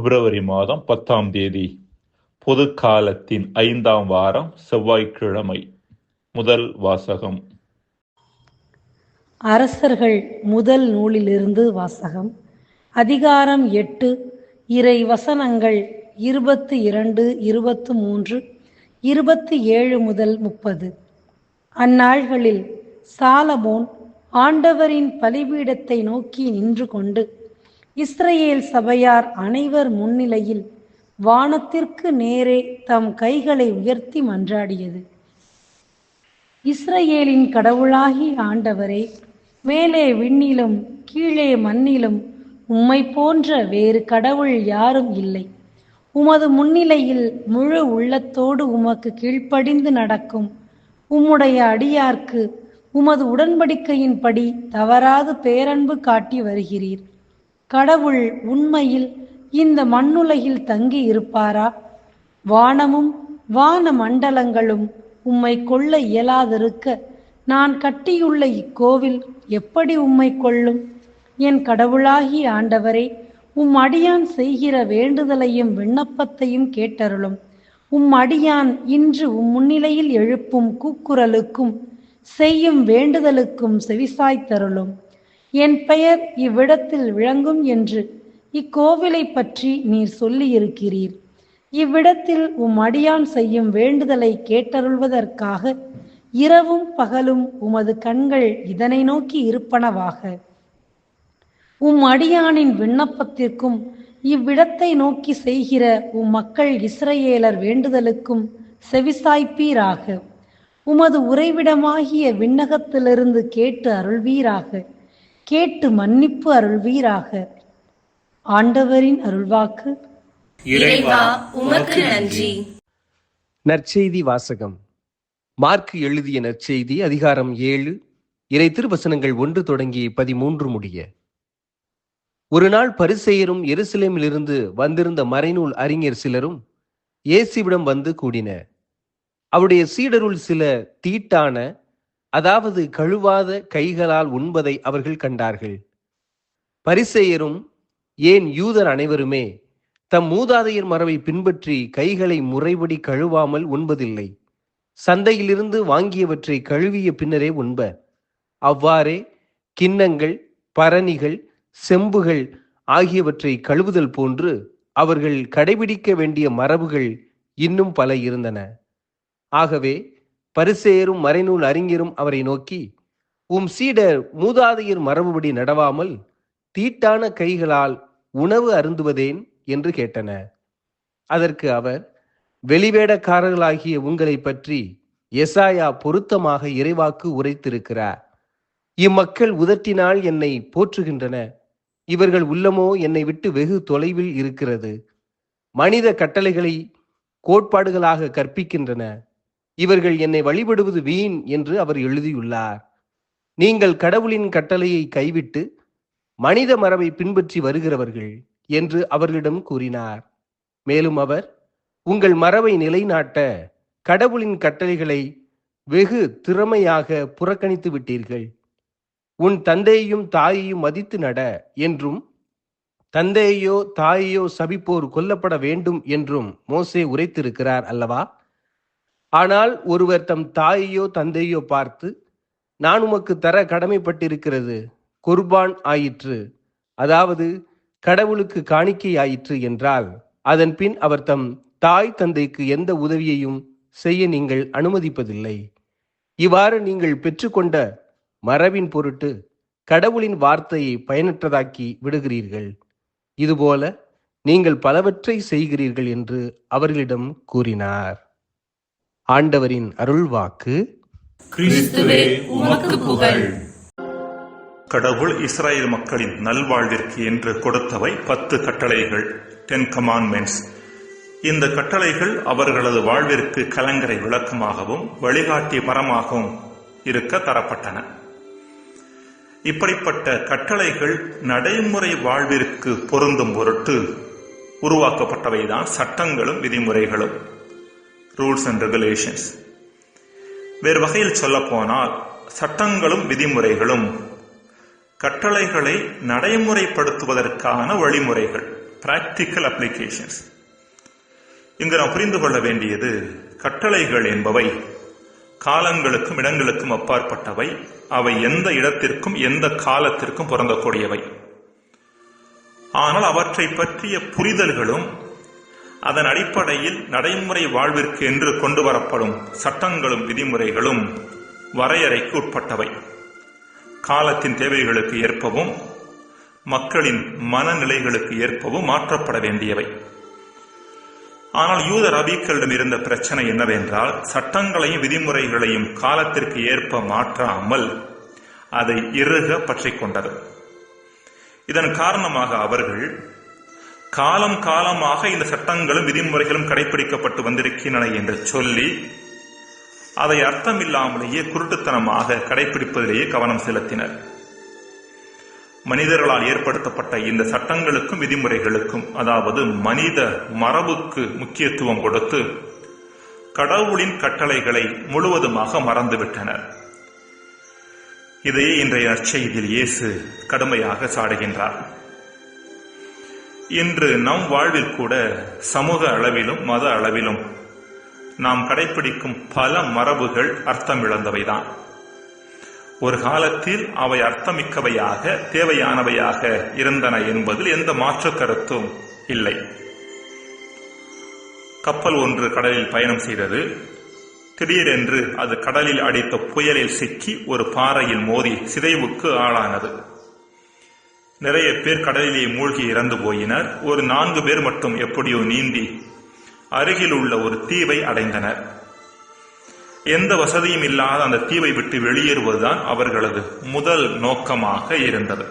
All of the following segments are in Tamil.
பிப்ரவரி மாதம் பத்தாம் தேதி பொது காலத்தின் ஐந்தாம் வாரம் செவ்வாய்க்கிழமை முதல் வாசகம். அரசர்கள் முதல் நூலிலிருந்து வாசகம். அதிகாரம் எட்டு இறை வசனங்கள் இருபத்து இரண்டு இருபத்து மூன்று இருபத்தி ஏழு முதல் முப்பது. அந்நாள்களில் சாலமோன் ஆண்டவரின் பலிபீடத்தை நோக்கி நின்று கொண்டு இஸ்ரேல் சபையார் அனைவர் முன்னிலையில் வானத்திற்கு நேரே தம் கைகளை உயர்த்தி மன்றாடியது. இஸ்ரேலின் கடவுளாகி ஆண்டவரே மேலே விண்ணிலும் கீழே மண்ணிலும் உம்மை போன்ற வேறு கடவுள் யாரும் இல்லை. உமது முன்னிலையில் முழு உள்ளத்தோடு உமக்கு கீழ்ப்படிந்து நடக்கும். உம்முடைய அடியார்க்கு உமது உடன்படிக்கையின்படி தவறாது பேரன்பு காட்டி வருகிறீர். கடவுள் உண்மையில் இந்த மண்ணுலகில் தங்கி இருப்பாரா வானமும் வான மண்டலங்களும் உம்மை கொள்ள இயலாதிருக்க நான் கட்டியுள்ள இக்கோவில் எப்படி உம்மை கொள்ளும்? என் கடவுளாகி ஆண்டவரே உம் அடியான் செய்கிற வேண்டுதலையும் விண்ணப்பத்தையும் கேட்டருளும். உம் அடியான் இன்று உம் முன்னிலையில் எழுப்பும் கூக்குரலுக்கும் செய்யும் வேண்டுதலுக்கும் செவிசாய்த்தருளும். என் பெயர் இவ்விடத்தில் விளங்கும் என்று இக்கோவிலை பற்றி நீர் சொல்லியிருக்கிறீர். இவ்விடத்தில் உம் அடியான் செய்யும் வேண்டுதலை கேட்டருள்வதற்காக இரவும் பகலும் உமது கண்கள் இதனை நோக்கி இருப்பனவாக. உம் அடியானின் விண்ணப்பத்திற்கும் இவ்விடத்தை நோக்கி செய்கிற உம் மக்கள் இஸ்ரேலர் வேண்டுதலுக்கும் செவிசாய்ப்பீராக. உமது உறைவிடமாகிய விண்ணகத்திலிருந்து கேட்டு அருள்வீராக. கேட்டு மன்னிப்பு அருள்வீராக. ஆண்டவரின் அருள்வாக்கு. இறைவா உமக்கு நன்றி. நற்செய்தி வாசகம். மார்க்கு எழுதிய நற்செய்தி அதிகாரம் ஏழு இறை திருவசனங்கள் ஒன்று தொடங்கி பதிமூன்று முடிய. ஒரு நாள் பரிசெயரும் எருசலேமிலிருந்து வந்திருந்த மறைநூல் அறிஞர் சிலரும் இயேசுவிடம் வந்து கூடினர். அவருடைய சீடருள் சில தீட்டான அதாவது கழுவாத கைகளால் உண்பதை அவர்கள் கண்டார்கள். பரிசேயரும் ஏன் யூதர் அனைவருமே தம் மூதாதையர் மரபை பின்பற்றி கைகளை முறைபடி கழுவாமல் உண்பதில்லை. சந்தையிலிருந்து வாங்கியவற்றை கழுவிய பின்னரே உண்ப. அவ்வாறே கிண்ணங்கள் பரணிகள் செம்புகள் ஆகியவற்றை கழுவுதல் போன்று அவர்கள் கடைபிடிக்க வேண்டிய மரபுகள் இன்னும் பல இருந்தன. ஆகவே பரிசேயரும் மறைநூல் அறிஞரும் அவரை நோக்கி உம் சீடர் மூதாதையர் மரபுபடி நடவாமல் தீட்டான கைகளால் உணவு அருந்துவதேன்? என்று கேட்டன அதற்கு அவர் வெளிவேடக்காரர்களாகிய உங்களை பற்றி எசாயா பொருத்தமாக இறைவாக்கு உரைத்திருக்கிறார். இம்மக்கள் உதட்டினால் என்னை போற்றுகின்றன இவர்கள் உள்ளமோ என்னை விட்டு வெகு தொலைவில் இருக்கிறது. மனித கட்டளைகளை கோட்பாடுகளாக கற்பிக்கின்றன. இவர்கள் என்னை வழிபடுவது வீண் என்று அவர் எழுதியுள்ளார். நீங்கள் கடவுளின் கட்டளையை கைவிட்டு மனித மரபை பின்பற்றி வருகிறவர்கள் என்று அவர்களிடம் கூறினார். மேலும் அவர் உங்கள் மரபை நிலைநாட்ட கடவுளின் கட்டளைகளை வெகு திறமையாக புறக்கணித்து விட்டீர்கள். உன் தந்தையையும் தாயையும் மதித்து நட என்றும் தந்தையோ தாயையோ சபிப்போர் கொல்லப்பட வேண்டும் என்றும் மோசே உரைத்திருக்கிறார் அல்லவா? ஆனால் ஒருவர் தம் தாயையோ தந்தையோ பார்த்து நான் உமக்கு தர கடமைப்பட்டிருக்கிறது குர்பான் ஆயிற்று. அதாவது கடவுளுக்கு காணிக்கை ஆயிற்று என்றால் அதன் பின் அவர் தம் தாய் தந்தைக்கு எந்த உதவியையும் செய்ய நீங்கள் அனுமதிப்பதில்லை. இவ்வாறு நீங்கள் பெற்றுக்கொண்ட மரபின் பொருட்டு கடவுளின் வார்த்தையை பயனற்றதாக்கி விடுகிறீர்கள். இதுபோல நீங்கள் பலவற்றை செய்கிறீர்கள் என்று அவர்களிடம் கூறினார். ஆண்டவரின் அருள்வாக்கு. கிறிஸ்துவே உமக்கு புகழ். கடவுள் இஸ்ராயேல் மக்களின் நல்வாழ்விற்கு என்று கொடுத்தவை பத்து கட்டளைகள் டென் கமாண்ட்மெண்ட்ஸ் இந்த கட்டளைகள் அவர்களது வாழ்விற்கு கலங்கரை விளக்கமாகவும் வழிகாட்டி மரமாகவும் இருக்க தரப்பட்டன. இப்படிப்பட்ட கட்டளைகள் நடைமுறை வாழ்விற்கு பொருந்தும் பொருட்டு உருவாக்கப்பட்டவைதான் சட்டங்களும் விதிமுறைகளும். ரூல்ஸ் அண்ட் ரெகுலேஷன்ஸ் வேறு வகையில் சொல்லப்போனால் சட்டங்களும் விதிமுறைகளும் கட்டளைகளை நடைமுறைப்படுத்துவதற்கான வழிமுறைகள் பிராக்டிக்கல் அப்ளிகேஷன்ஸ் இங்கு நாம் புரிந்து கொள்ள வேண்டியது கட்டளைகள் என்பவை காலங்களுக்கும் இடங்களுக்கும் அப்பாற்பட்டவை. அவை எந்த இடத்திற்கும் எந்த காலத்திற்கும் பொருந்தக்கூடியவை. ஆனால் அவற்றை பற்றிய புரிதல்களும் அதன் அடிப்படையில் நடைமுறை வாழ்விற்கு என்று கொண்டு வரப்படும் சட்டங்களும் விதிமுறைகளும் வரையறைக்கு உட்பட்டவை. காலத்தின் தேவைகளுக்கு ஏற்பவும் மக்களின் மனநிலைகளுக்கு ஏற்பவும் மாற்றப்பட வேண்டியவை. ஆனால் யூத ரபிக்களிடம் இருந்த பிரச்சனை என்னவென்றால் சட்டங்களையும் விதிமுறைகளையும் காலத்திற்கு ஏற்ப மாற்றாமல் அதை இறுக பற்றி கொண்டது. இதன் காரணமாக அவர்கள் காலம் காலமாக இந்த சட்டங்களும் விதிமுறைகளும் கடைபிடிக்கப்பட்டு வந்திருக்கின்றன என்று சொல்லி அதை அர்த்தமில்லாமலேயே குருட்டுத்தனமாக கடைபிடிப்பதிலேயே கவனம் செலுத்தினர். மனிதர்களால் ஏற்படுத்தப்பட்ட இந்த சட்டங்களுக்கும் விதிமுறைகளுக்கும் அதாவது மனித மரபுக்கு முக்கியத்துவம் கொடுத்து கடவுளின் கட்டளைகளை முழுவதுமாக மறந்துவிட்டனர். இதையே இன்றைய நற்செய்தியில் இயேசு கடுமையாக சாடுகின்றார். இன்று நம் வாழ்வில் கூட சமூக அளவிலும் மத அளவிலும் நாம் கடைபிடிக்கும் பல மரபுகள் அர்த்தமிழந்தவைதான். ஒரு காலத்தில் அவை அர்த்தமிக்கவையாக தேவையானவையாக இருந்தன என்பதில் எந்த மாற்று கருத்தும் இல்லை. கப்பல் ஒன்று கடலில் பயணம் செய்தது. திடீரென்று அது கடலில் அடித்த புயலில் சிக்கி ஒரு பாறையில் மோதி சிதைவுக்கு ஆளானது. நிறைய பேர் கடலிலே மூழ்கி இறந்து போயினர். ஒரு நான்கு பேர் மட்டும் எப்படியோ நீந்தி அருகில் உள்ள ஒரு தீவை அடைந்தனர். எந்த வசதியும் இல்லாத அந்த தீவை விட்டு வெளியேறுவதுதான் அவர்களது முதல் நோக்கமாக இருந்தது.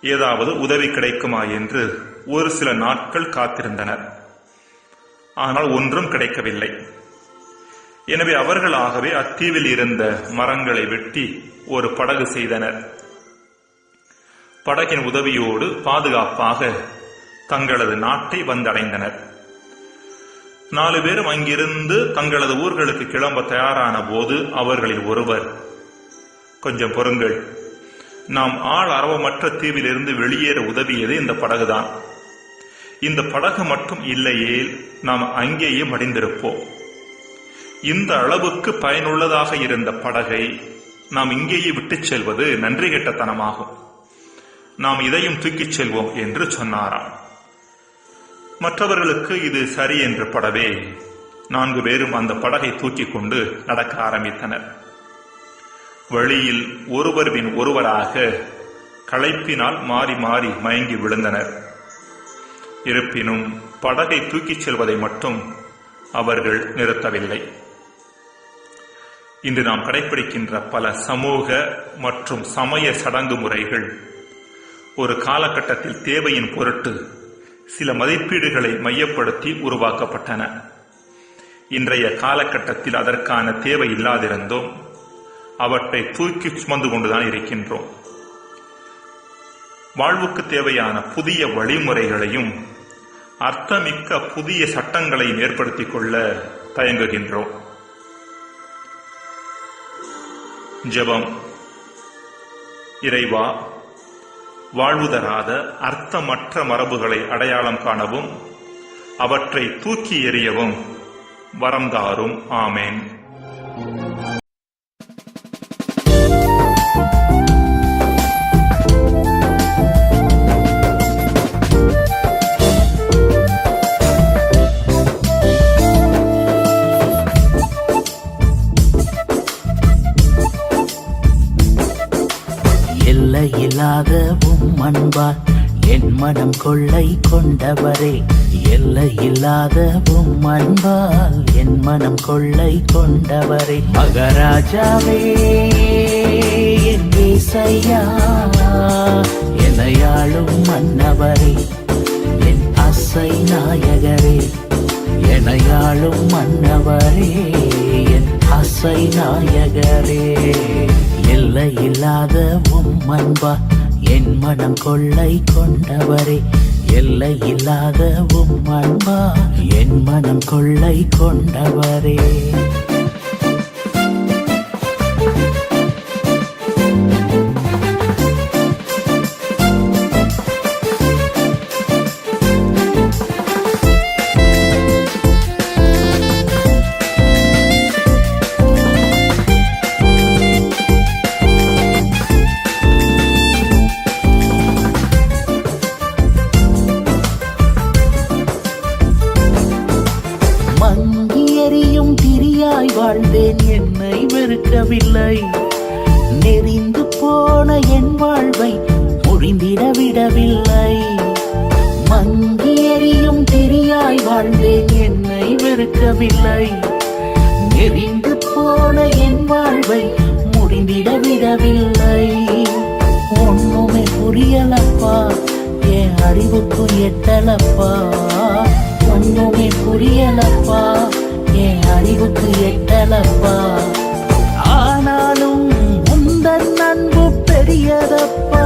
ஏதாவது உதவி கிடைக்குமா என்று ஒரு சில நாட்கள் காத்திருந்தனர். ஆனால் ஒன்றும் கிடைக்கவில்லை. எனவே அவர்களாகவே அத்தீவில் இருந்த மரங்களை வெட்டி ஒரு படகு செய்தனர். படகின் உதவியோடு பாதுகாப்பாக தங்களது நாட்டை வந்தடைந்தனர். நாலு பேரும் அங்கிருந்து தங்களது ஊர்களுக்கு கிளம்ப தயாரான போது அவர்களில் ஒருவர் கொஞ்சம் பொறுங்கள். நாம் ஆள் அரவமற்ற தீவிலிருந்து வெளியேற உதவியது இந்த படகுதான். இந்த படகு மட்டும் இல்லையே நாம் அங்கேயே மடிந்திருப்போம். இந்த அளவுக்கு பயனுள்ளதாக இருந்த படகை நாம் இங்கேயே விட்டுச் செல்வது நன்றி கெட்டத்தனமாகும். நாம் இதையும் தூக்கிச் செல்வோம் என்று சொன்னாராம். மற்றவர்களுக்கு இது சரி என்று படவே நான்கு பேரும் அந்த படகை தூக்கிக் கொண்டு நடக்க ஆரம்பித்தனர். வழியில் ஒருவர் பின் ஒருவராக களைப்பினால் மாறி மாறி மயங்கி விழுந்தனர். இருப்பினும் படகை தூக்கிச் செல்வதை மட்டும் அவர்கள் நிறுத்தவில்லை. இன்று நாம் கடைபிடிக்கின்ற பல சமூக மற்றும் சமய சடங்கு முறைகள் ஒரு காலகட்டத்தில் தேவையின் பொருட்டு சில மதிப்பீடுகளை மையப்படுத்தி உருவாக்கப்பட்டன. இன்றைய காலகட்டத்தில் அதற்கான தேவை இல்லாதிருந்தோம். அவற்றை தூக்கி சுமந்து கொண்டுதான் இருக்கின்றோம். வாழ்வுக்கு தேவையான புதிய வழிமுறைகளையும் அர்த்தமிக்க புதிய சட்டங்களையும் ஏற்படுத்திக் கொள்ள தயங்குகின்றோம். ஜெபம். இறைவா வாழ்வுதராத அர்த்தமற்ற மரபுகளை அடையாளம் காணவும் அவற்றை தூக்கி எறியவும் வரம் தாரும். ஆமேன். இல்லாத உம் அன்பால் என் மனம் கொள்ளை கொண்டவரே. எல்லை இல்லாத உம் அன்பால் என் மனம் கொள்ளை கொண்டவரே. மகராஜாவே என் ஏசையா எனையாளும் மன்னவரே. என் அசை நாயகரே எனையாளும் மன்னவரே. என் அசை நாயகரே. எல்லை இல்லாத உம் அன்பா என் மனம் கொள்ளை கொண்டவரே எல்லையில்லாத உம் அன்பா என் மனம் கொள்ளை கொண்டவரே. வாழ்ந்தேன் என்னை வெறுக்கவில்லை. நெறிந்து போன என் வாழ்வை முறிந்திட விடவில்லை. மங்கி தெரியாய் வாழ்ந்தேன் என்னை வெறுக்கவில்லை. நெறிந்து போன என் வாழ்வை முடிந்திட விடவில்லை. ஒண்ணுமே புரியலப்பா என் அறிவுக்கு எட்டலப்பா. ஒண்ணுமே புரியலப்பா என் அறிவுக்கு எட்ட எட்டலப்பா ஆனாலும் உந்தன் அன்பு பெரியதப்பா.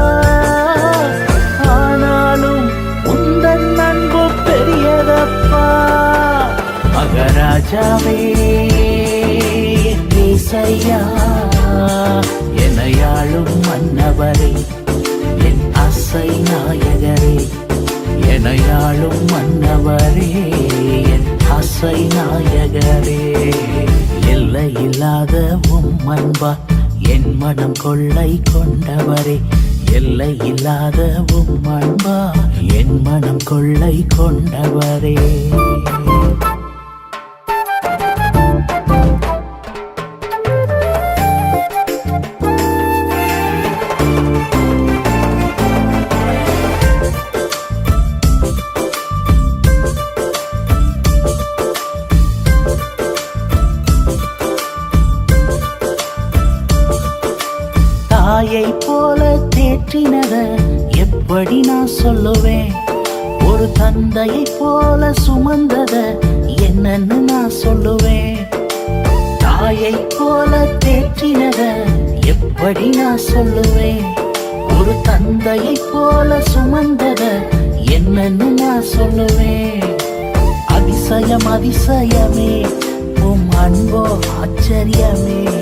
ஆனாலும் உந்தன் அன்பு பெரியதப்பா. மகராஜாவே நீசையா எனையாளும் மன்னவரே என் அசை நாயகரே எனையாளும் மன்னவரே என் அசை நாயகரே எல்லை இல்லாத உம்மன்பா என் மனம் கொள்ளை கொண்டவரே எல்லை இல்லாத உம்மன்பா என் மனம் கொள்ளை கொண்டவரே. என்னன்னு நான் சொல்லுவேன். தாயை போல தேற்றினத எப்படி நான் சொல்லுவேன்? ஒரு தந்தையை போல சுமந்தத என்னன்னு நான் சொல்லுவேன். அதிசயம் அதிசயமே உம் அன்போ ஆச்சரியமே.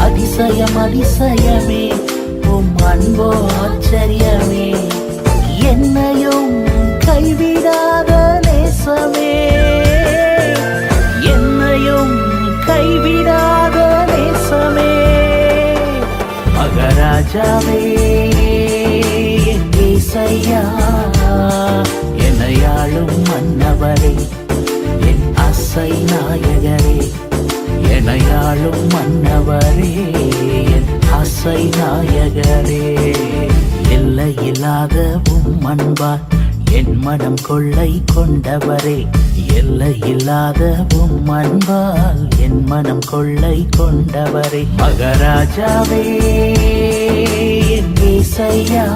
அதிசயம் அதிசயமே உம் அன்போ ஆச்சரியமே. என்னையோ ராஜாவே ஏசையா எனையாளும் மன்னவரே என் அசை நாயகரே எனையாளும் மன்னவரே என் அசை நாயகரே. எல்லை இல்லாத உம் அன்பால் என் மனம் கொள்ளை கொண்டவரே எல்லை இல்லாத உம் அன்பால் என் மனம் கொள்ளை கொண்டவரே. மகராஜாவே என் ஏசையா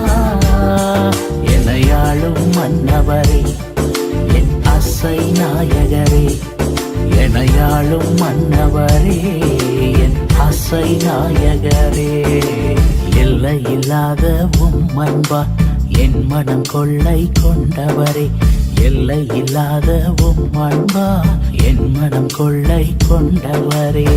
எனையாளும் மன்னவரே என் அசை நாயகரே. எனையாளும் மன்னவரே என் அசை நாயகரே. எல்லை இல்லாத உம் அன்பா என் மனம் கொள்ளை கொண்டவரே எல்லை இல்லாத உம் அன்பா என் மனம் கொள்ளை கொண்டவரே.